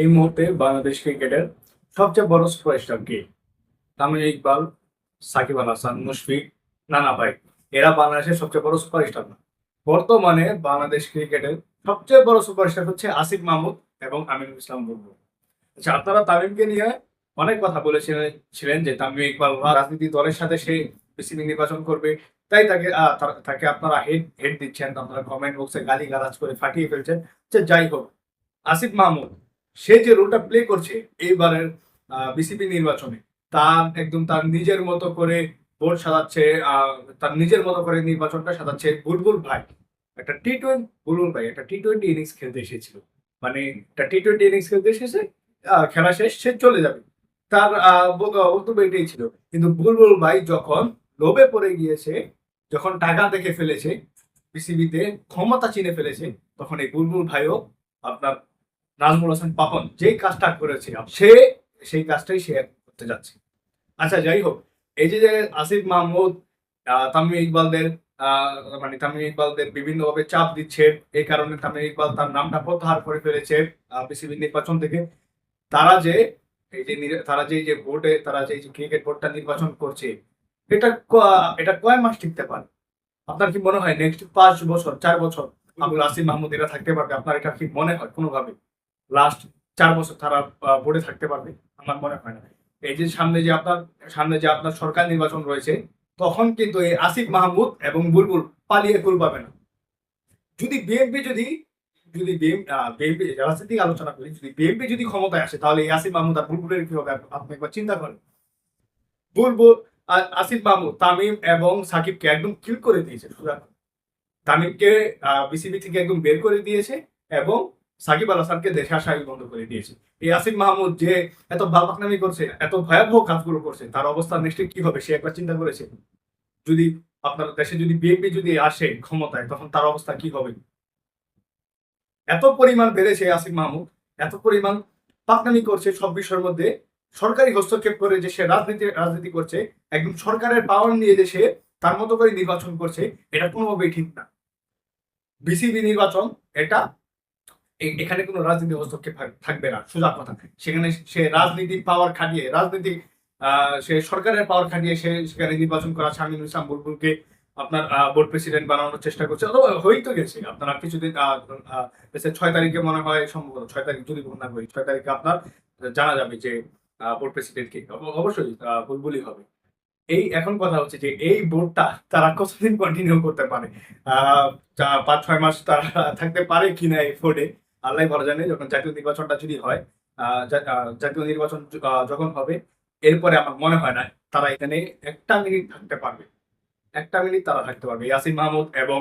এই মুহূর্তে বাংলাদেশ ক্রিকেটের সবচেয়ে বড় সুপারস্টার কে? তামিম ইকবাল, সাকিব আল হাসান, মুশফিক, নানা ভাই। এরা বাংলাদেশের সবচেয়ে বড় সুপারস্টার না বর্তমানে বাংলাদেশ ক্রিকেটের সবচেয়ে বড় সুপারস্টার হচ্ছে আসিফ মাহমুদ এবং আমিনুল ইসলাম বুলবুল। আচ্ছা আপনারা তামিমকে নিয়ে অনেক কথা বলেছিলেন ছিলেন যে তামিম ইকবাল রাজনীতি দলের সাথে সে বিসিবি নির্বাচন করবে। তাই তাকে তাকে আপনারা হেড হেড দিচ্ছেন, আপনারা কমেন্ট বক্সে গালি গালাজ করে ফাটিয়ে ফেলছেন। যে যাই হোক, আসিফ মাহমুদ সে যে রোলটা প্লে করছে এইবারের বিসিবি নির্বাচনে, তার একদম তার নিজের মতো করে ভোট সাজাচ্ছে তার নিজের মতো করে নির্বাচনটা সাজাচ্ছে বুলবুল ভাই। একটা টি টোয়েন্টি বুলবুল ভাই একটা টি টোয়েন্টি ইনিংস খেলতে এসেছিল। মানে একটা টি টোয়েন্টি ইনিংস খেলতে এসেছে খেলা শেষ, সে চলে যাবে। তার বক্তব্য এটাই ছিল। কিন্তু বুলবুল ভাই যখন লোভে পড়ে গিয়েছে, যখন টাকা দেখে ফেলেছে পৃথিবীতে ক্ষমতা চিনে ফেলেছে, তখন এই বুলবুল ভাইও আপনার নাজমুল হাসান পাপন যেই কাজটা করেছে সে, সেই কাজটাই সে করতে যাচ্ছে। আচ্ছা যাই হোক, এই যে যে আসিফ মাহমুদ তামিম ইকবালদের মানে তামিম ইকবালদের বিভিন্নভাবে চাপ দিচ্ছে, এই কারণে তামিম ইকবাল তার নামটা প্রত্যাহার করে ফেলেছে বিসিবি নির্বাচন থেকে। তারা যে, এই যে তারা যে যে ভোটে, তারা যে ক্রিকেট বোর্ডটা নির্বাচন করছে, এটা এটা কয় মাস টিকতে পারে? আপনার কি মনে হয় নেক্সট পাঁচ বছর, চার বছর, আবুল আসিম মাহমুদ এরা থাকতে পারবে? আপনার এটা কি মনে হয় কোনোভাবে? লাস্ট চার বছর তারা বোর্ডে থাকতে পারবে, আমার মনে হয় না। এই যে সামনে যে আপনার, সামনে যে আপনার সরকার নির্বাচন রয়েছে, তখন কিন্তু এই আসিফ মাহমুদ এবং বুলবুল পালিয়ে কুল পাবে না। যদি বিএনপি যদি যদি বিএনপি রাজনৈতিক আলোচনা করি, যদি বিএনপি যদি ক্ষমতায় আসে, তাহলে এই আসিফ মাহমুদ আর বুলবুলের কি হবে? আপনি একবার চিন্তা করেন। বুলবুল আসিফ মাহমুদ, তামিম এবং সাকিবকে একদম কিল করে দিয়েছে তামিমকে বিসিবি থেকে একদম বের করে দিয়েছে এবং সাকিব আল হাসানকে দেশে আসা বন্ধ করে দিয়েছে। এই আসিফ মাহমুদ যে এত বালপাকনামি করছে, এত ভয়াবহ কাজগুলো করছে, তার অবস্থা নেক্সট কি হবে সে একবার চিন্তা করেছে? যদি আপনার দেশে যদি বিএনপি যদি আসে ক্ষমতায়, তখন তার অবস্থা কি হবে? এত পরিমাণ বেড়েছে আসিফ মাহমুদ, এত পরিমাণ পাকনামি করছে সব বিষয়ের মধ্যে। সরকারি হস্তক্ষেপ করে যে সে রাজনীতি রাজনীতি করছে, একদম সরকারের পাওয়ার নিয়ে যে সে তার মতো করে নির্বাচন করছে, এটা কোনোভাবেই ঠিক না। বিসিবি নির্বাচন, এটা এখানে কোনো রাজনীতি হস্তক্ষেপ থাক- থাকবে না সোজা কথা। সেখানে সে রাজনীতির পাওয়ার খাটিয়ে রাজনীতি সে সরকারের পাওয়ার খাটিয়ে সে সেখানে নির্বাচন করা শামীম ইসলাম বুলবুলকে আপনার বোর্ড প্রেসিডেন্ট বানানোর চেষ্টা করছে। অথবা হয়েই তো গেছে। আপনার কিছুদিন ছয় তারিখে মনে হয় সম্ভবত ছয় তারিখ যদি না করি ছয় তারিখে আপনার জানা যাবে যে বোর্ড প্রেসিডেন্ট কে। অবশ্যই বুলবুলই হবে। এই এখন কথা হচ্ছে যে এই বোর্ডটা তারা কতদিন কন্টিনিউ করতে পারে? আহ, পাঁচ ছয় মাস তারা থাকতে পারে কিনা এই বোর্ডে আল্লাহ ভালো জানে যখন জাতীয় নির্বাচনটা যদি হয় জাতীয় নির্বাচন যখন হবে, এরপরে আমার মনে হয় না তারা এখানে একটা মিনিট থাকতে পারবে। একটা মিনিট তারা থাকতে পারবে। ইয়াসিন মাহমুদ এবং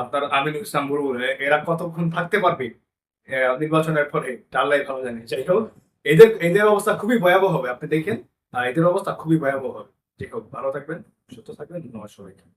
আপনার আমিন ইসলাম বুরুল এরা কতক্ষণ থাকতে পারবে নির্বাচনের পরে? আল্লাহ ভালো জানে। যাই হোক, এদের এদের অবস্থা খুবই ভয়াবহ হবে, আপনি দেখেন। এদের অবস্থা খুবই ভয়াবহ হবে। যাই হোক, ভালো থাকবেন, সুস্থ থাকবেন নমস্কার